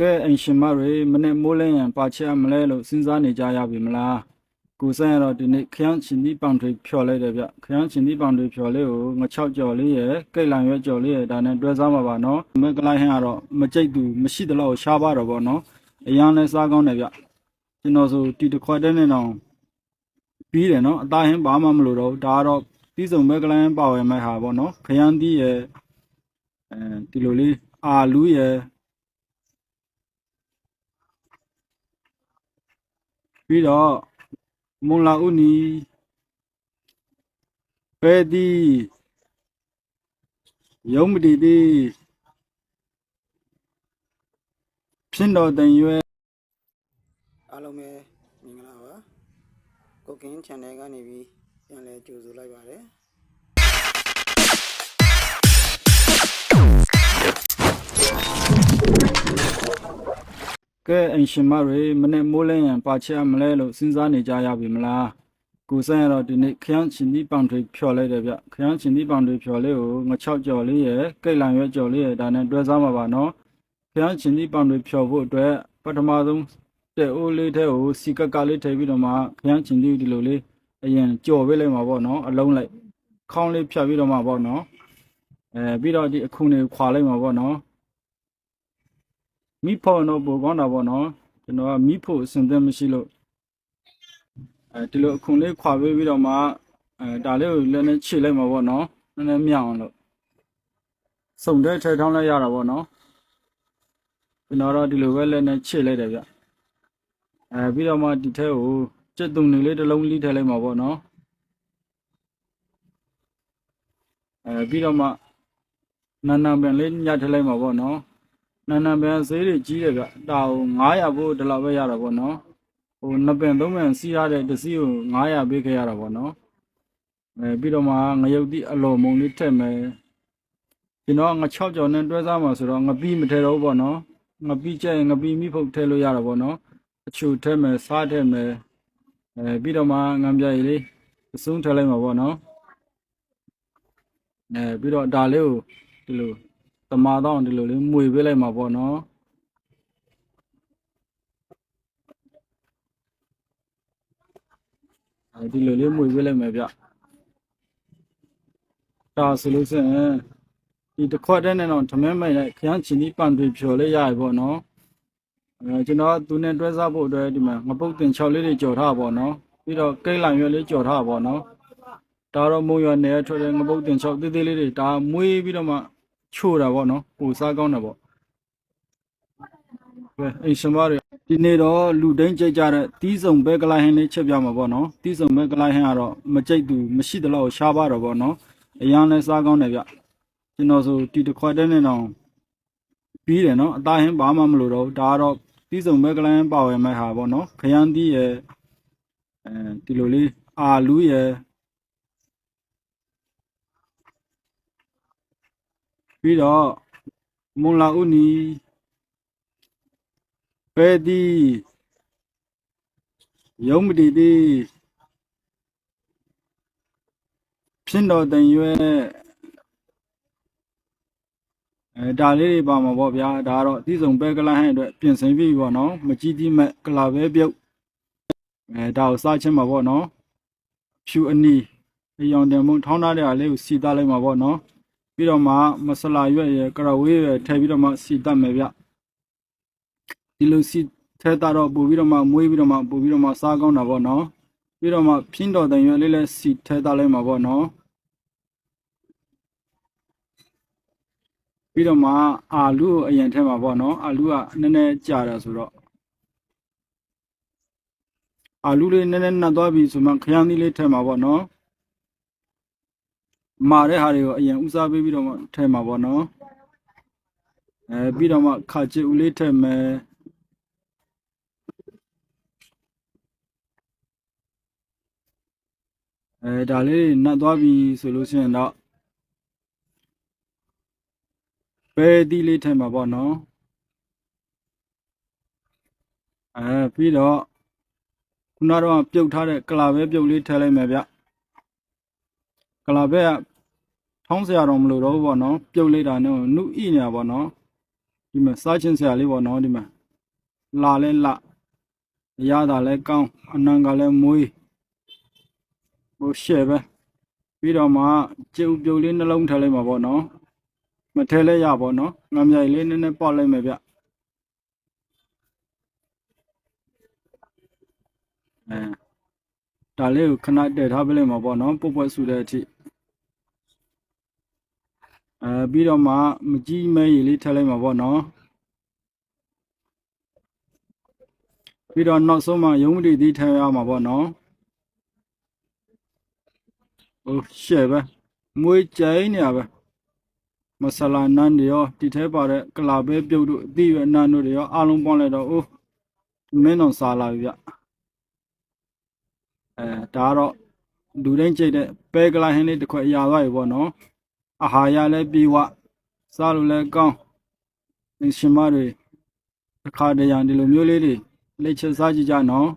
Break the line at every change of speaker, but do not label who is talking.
ကဲအင်ရှင်မတွေမနေ့မိုးလင်းရန်ပါချရမလဲလို့စဉ်းစားနေကြရပြီမလားကိုစံရတော့ဒီနေ့ခရမ်းချင်းဒီပောင်တွေဖြော်လိုက်တယ်ဗျခရမ်းချင်းဒီပောင်တွေဖြော်လေးကိုငချောက်ကြော်လေးရယ်ကိတ်လန်ရွက်ကြော်လေးရယ်ဒါနဲ့တွဲစားမှာပါနော်မကလိုက်ဟန်ကတော့မကြိတ်သူမရှိသလောက်ရှားပါတော့ဗောနော်အရန်လဲစားကောင်းတယ်ဗျကျွန်တော်ဆိုတီတစ်ခွက်တည်းနဲ့တော့ပြီးတယ်နော်အသားဟင်းဘာမှမလို့တော့ဘူးဒါကတော့ပြီးစုံမကလိုင်းပါဝင်မဲ့ဟာဗောနော်ခရမ်းသီးရယ်အဲဒီလိုလေးအာလူးရယ် ပြီးတော့မွန်လာဥနီပဲဒီယုံမတီတိဖြစ်တော်တန်ရွယ်
အားလုံးပဲမင်္ဂလာပါကိုကင်း channel ကနေပြီးပြန်လဲကြိုဆိုလိုက်ပါတယ်
ကဲအင်ရှင်မတွေမနေ့မိုးလင်းရန်ပါချရမလဲလို့စဉ်းစားနေကြရပြီမလားကိုစံရတော့ဒီနေ့ခရမ်းချင်းဒီပောင်တွေဖြော်လိုက်တယ်ဗျခရမ်းချင်းဒီပောင်တွေဖြော်လေးကိုငချောက်ကြော်လေးရယ်ကိတ်လန်ရွက်ကြော်လေးရယ်ဒါနဲ့တွဲစားမှာပါနော်ခရမ်းချင်းဒီပောင်တွေဖြော်ဖို့အတွက်ပထမဆုံးတဲ့အိုးလေးထဲကိုစီကက်ကလေးထည့်ပြီးတော့မှခရမ်းချင်းဒီဒီလိုလေးအရင်ကြော်ပေးလိုက်မှာပေါ့နော်အလုံးလိုက်ခေါင်းလေးဖြတ်ပြီးတော့မှပေါ့နော်အဲပြီးတော့ဒီအခုနေခွာလိုက်မှာပေါ့နော် မိဖို့တော့ပိုကောင်းတာပေါ့နော်ကျွန်တော်ကမိဖို့အစင်သက်မရှိလို့အဲဒီလိုအခုလေးခွာပေးပြီးတော့မှအဲဒါလေးကိုလည်းနဲ့ခြေလိုက်မှာပေါ့နော်နည်းနည်းမြောက်အောင်လို့စုံတဲ့ထဲထောင်းလိုက်ရတာပေါ့နော်ကျွန်တော်တော့ဒီလိုပဲလည်းနဲ့ခြေလိုက်တယ်ဗျအဲပြီးတော့မှဒီထဲကိုစက်တုံနေလေးတစ်လုံးလိထည့်လိုက်မှာပေါ့နော်အဲပြီးတော့မှနန်းနံပင်လေးညှပ်ထည့်လိုက်မှာပေါ့နော် နန်းနံပန်ဈေးတွေကြီးတယ်ဗျတာကို900ဘို့ဒီလောက်ပဲရတာပေါ့နော်ဟိုနှစ်ပင်သုံးပင်စီးရတဲ့တစ်စီးကို900ပေးခဲ့ရတာပေါ့နော်အဲပြီးတော့မှငရုတ်တိအလော်မုံလေးထည့်မယ်ကျွန်တော်င6ကြော်နဲ့တွဲစားမှာဆိုတော့ငပီးမထည့်တော့ဘူးပေါ့နော်ငပီးကျရင်ငပီးမိဖုတ်ထည့်လို့ရတာပေါ့နော်အချိုထည့်မယ်စားထည့်မယ်အဲပြီးတော့မှငံပြရည်လေးအစုံထည့်လိုက်မှာပေါ့နော်အဲပြီးတော့ဒါလေးကိုဒီလို တမာတော့ဒီလိုလေးမှွေပေးလိုက်မှာပေါ့နော်အဲဒီလိုလေးမှွေပေးလိုက်မယ်ဗျဒါဆိုလို့ဆိုရင်ဒီတစ်ခွက်တည်းနဲ့တော့ထမင်းမိုက်လိုက်ခရမ်းချင်ဒီပန်တွေဖြော်လေးရရပေါ့နော်အဲကျွန်တော်ကသူနဲ့တွဲစားဖို့အတွက်ဒီမှာငပုတ်တင်6လေးတွေကြော်ထားပါပေါ့နော်ပြီးတော့ကိတ်လန်ရွက်လေးကြော်ထားပါပေါ့နော်ဒါတော့မုံရွက်နယ်ထွက်တဲ့ငပုတ်တင်6သေးသေးလေးတွေဒါမွေးပြီးတော့မှ ချို့တာပေါ့နော်ပူစားကောင်းတာပေါ့ကဲအိမ်ရှင်မတွေဒီနေ့တော့လူတိုင်းကြိတ်ကြတဲ့တီးစုံဘဲကလိုက်ဟင်းလေးချက်ပြမှာပေါ့နော်တီးစုံဘဲကလိုက်ဟင်းကတော့မကြိတ်သူမရှိသလောက်ရှားပါတော့ပေါ့နော်အရန်လဲစားကောင်းတယ်ဗျကျွန်တော်ဆိုတီတစ်ခွက်တည်းနဲ့တော့ပြီးတယ်နော်အသားဟင်းဘာမှမလို့တော့ဘူးဒါကတော့တီးစုံဘဲကလိုက်ဟင်းပါဝင်မဲ့ဟာပေါ့နော်ခရမ်းတီးရယ်အဲဒီလိုလေးအာလူးရ ပြီးတော့မွန်လာဥနီပဲဒီယုံမတီတိဖြစ်တော်တန်ရွယ်အဲဒါလေးတွေပါမှာပေါ့ဗျာဒါကတော့အသီးဆုံးပဲကလဟန်အတွက်ပြင်ဆင်ပြီးပေါ့နော်မကြီးတိမဲ့ကလာပဲပြုတ်အဲဒါကိုစားချင်းမှာပေါ့နော်ဖြူအနီအယောင်တန်မုံထောင်းထားတဲ့အားလေးကိုစီသားလိုက်မှာပေါ့နော် ပြီးတော့မှမဆလာရွက်ရယ်ကရဝေးရယ်ထည့်ပြီးတော့မှစီတတ်မယ်ဗျဒီလိုစီထဲတာတော့ပို့ပြီးတော့မှမွေးပြီးတော့မှပို့ပြီးတော့မှစားကောင်းတာပေါ့နော်ပြီးတော့မှဖြင်းတော်တန်ရွက်လေးလည်းစီထဲတာလိုက်မှာပေါ့နော်ပြီးတော့မှအာလူကိုအရင်ထဲမှာပေါ့နော်အာလူကနည်းနည်းကြာတာဆိုတော့အာလူလေးနည်းနည်းနှက်သွားပြီဆိုမှခရမ်းသီးလေးထဲမှာပေါ့နော် မာတဲ့ဟာတွေကိုအရင်ဦးစားပေးပြီးတော့မှထည့်မှာပေါ့နော်အဲပြီးတော့မှခါချစ်ဦးလေးထည့်မယ်အဲဒါလေးတွေနှက်သွားပြီဆိုလို့ရှိရင်တော့ပဲတီးလေးထည့်မှာပေါ့နော်အဲပြီးတော့ခုနကတော့ပြုတ်ထားတဲ့ကလာပဲပြုတ်လေးထည့်လိုက်မယ်ဗျ ကလာပဲကထောင်းစရာတော့မလိုတော့ဘူးပေါ့နော်ပြုတ်လိုက်တာနဲ့နုဣနေတာပေါ့နော်ဒီဒီမှာစားချင်းစရာလေးပေါ့နော်ဒီမှာလာလဲလာအရသာလဲကောင်းအနံကလည်းမွေးဟိုရှယ်ပဲပြီးတော့မှကျုပ်ပြုတ်လေးနှလုံးထည့်လိုက်မှာပေါ့နော်မထည့်လဲရပေါ့နော်ငါမြိုင်လေးနည်းနည်းပေါက်လိုက်မယ်ဗျအဲဒါလေးကိုခဏတည့်ထားပေးလိုက်မှာပေါ့နော်ပုတ်ပွက်ဆူတဲ့အထိ အဲပြီးတော့မှမကြီးမဲရည်လေးထည့်လိုက်မှာပေါ့နော်ပြီးတော့နောက်ဆုံးမှရုံးမတိသီးထည့်ရမှာပေါ့နော်ဟိုရှယ်ပဲမွေးကြိုင်းနေရပဲမဆလာနန်းတွေရောဒီထဲပါတဲ့ကလာပဲပြုတ်တို့အသီးရွယ်နန်းတို့တွေရောအားလုံးပေါင်းလိုက်တော့အိုးမင်းတော်စားလာပြီဗျအဲဒါကတော့လူတိုင်းကြိတ်တဲ့ပဲကလာဟင်းလေးတစ်ခွက်အရာသွားပြီပေါ့နော် အာဟာရလည်းပြီးဝစားလို့လည်းကောင်းရှင်မတွေတစ်ခါတရံဒီလိုမျိုးလေးတွေလက်ချက်စားကြည့်ကြနော်